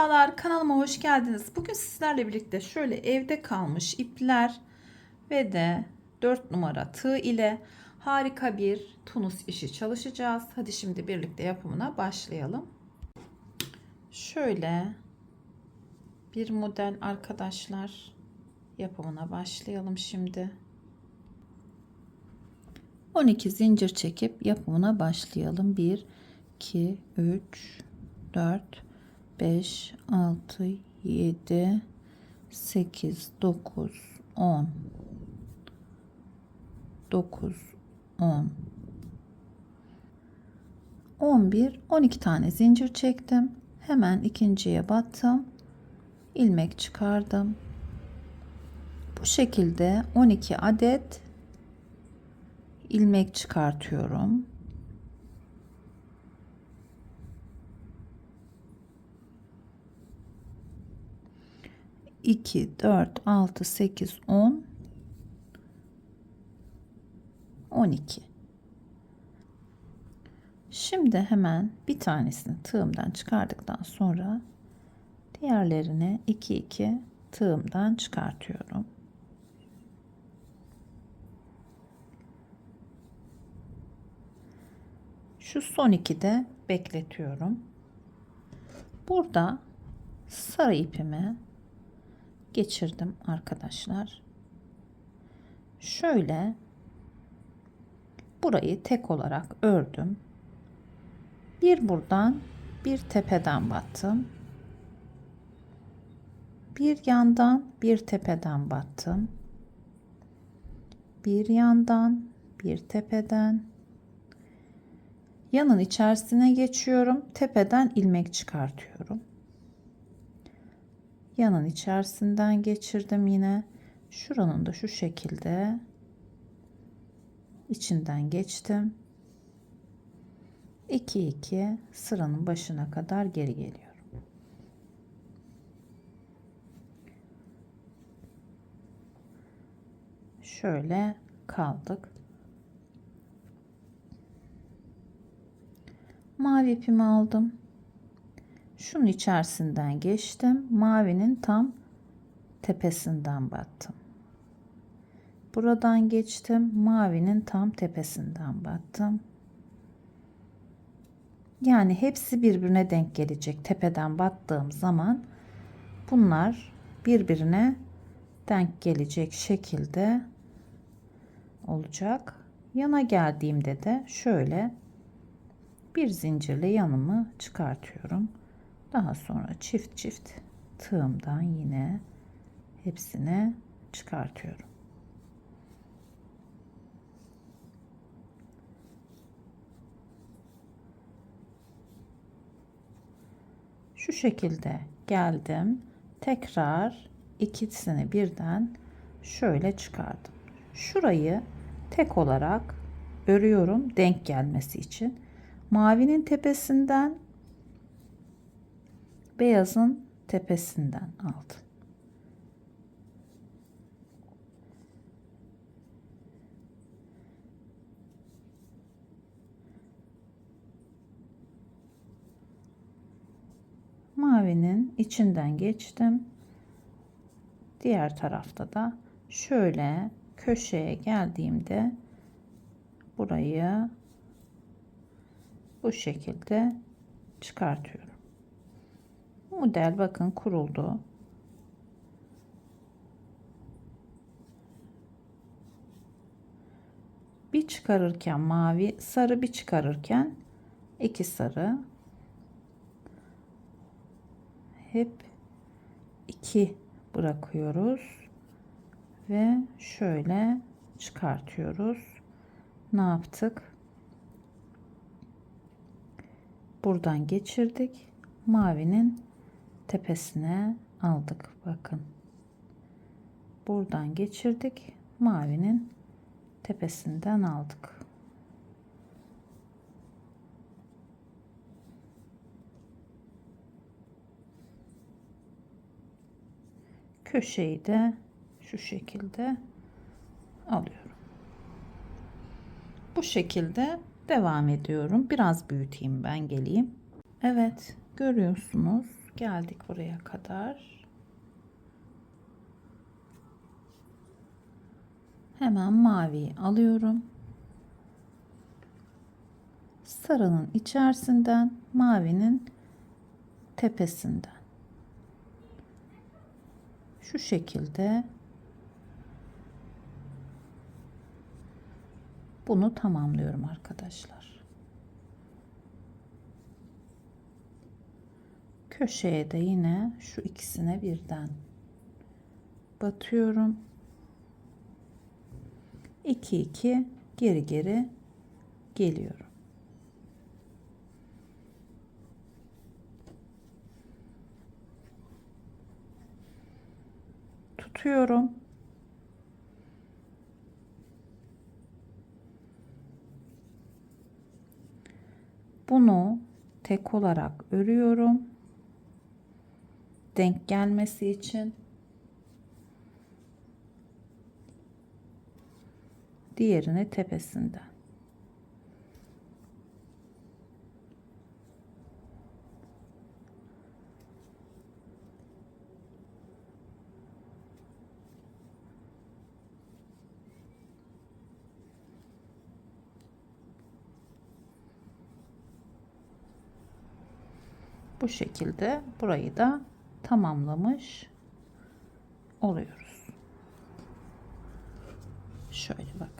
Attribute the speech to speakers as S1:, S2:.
S1: Merhabalar kanalıma hoş geldiniz. Bugün sizlerle birlikte şöyle evde kalmış ipler ve de 4 numara tığ ile harika bir tunus işi çalışacağız. Hadi şimdi birlikte yapımına başlayalım. Şöyle bir model arkadaşlar yapımına başlayalım şimdi. 12 zincir çekip yapımına başlayalım. 1 2 3 4 5 6 7 8 9 10 9 10 11 12 tane zincir çektim. Hemen ikinciye battım. ilmek çıkardım. Bu şekilde 12 adet ilmek çıkartıyorum. İki, dört, altı, sekiz, on, on iki. Şimdi hemen bir tanesini tığımdan çıkardıktan sonra diğerlerini iki iki tığımdan çıkartıyorum. Şu son iki de bekletiyorum. Burada sarı ipimi geçirdim arkadaşlar. Şöyle burayı tek olarak ördüm. Bir buradan bir tepeden battım. Bir yandan bir tepeden battım. Bir yandan bir tepeden yanın içerisine geçiyorum. Tepeden ilmek çıkartıyorum. Yanın içerisinden geçirdim yine. Şuranın da şu şekilde içinden geçtim. 2 2 sıranın başına kadar geri geliyorum. Şöyle kaldık. Mavi ipimi aldım. Şunun içerisinden geçtim. Mavinin tam tepesinden battım. Buradan geçtim. Mavinin tam tepesinden battım. Yani hepsi birbirine denk gelecek. Tepeden battığım zaman bunlar birbirine denk gelecek şekilde olacak. Yana geldiğimde de şöyle bir zincirle yanımı çıkartıyorum. Daha sonra çift çift tığımdan yine hepsine çıkartıyorum. Şu şekilde geldim. Tekrar ikisini birden şöyle çıkardım. Şurayı tek olarak örüyorum denk gelmesi için. Mavinin tepesinden beyazın tepesinden aldım. Mavinin içinden geçtim. Diğer tarafta da şöyle köşeye geldiğimde burayı bu şekilde çıkartıyorum. Model bakın kuruldu. Bir çıkarırken mavi, sarı bir çıkarırken iki sarı. Hep iki bırakıyoruz ve şöyle çıkartıyoruz. Ne yaptık? Buradan geçirdik. Mavinin tepesine aldık. Bakın. Buradan geçirdik. Mavinin tepesinden aldık. Köşeyi de şu şekilde alıyorum. Bu şekilde devam ediyorum. Biraz büyüteyim ben geleyim. Evet görüyorsunuz Geldik buraya kadar. Hemen maviyi alıyorum. Sarının içerisinden, mavinin tepesinden. Şu şekilde bunu tamamlıyorum arkadaşlar. Köşeye de yine şu ikisine birden batıyorum. 2 2 geri geri geliyorum. Tutuyorum. Bunu tek olarak örüyorum. Denk gelmesi için. Diğerini tepesinden. Bu şekilde burayı da tamamlamış oluyoruz. Şöyle bakın.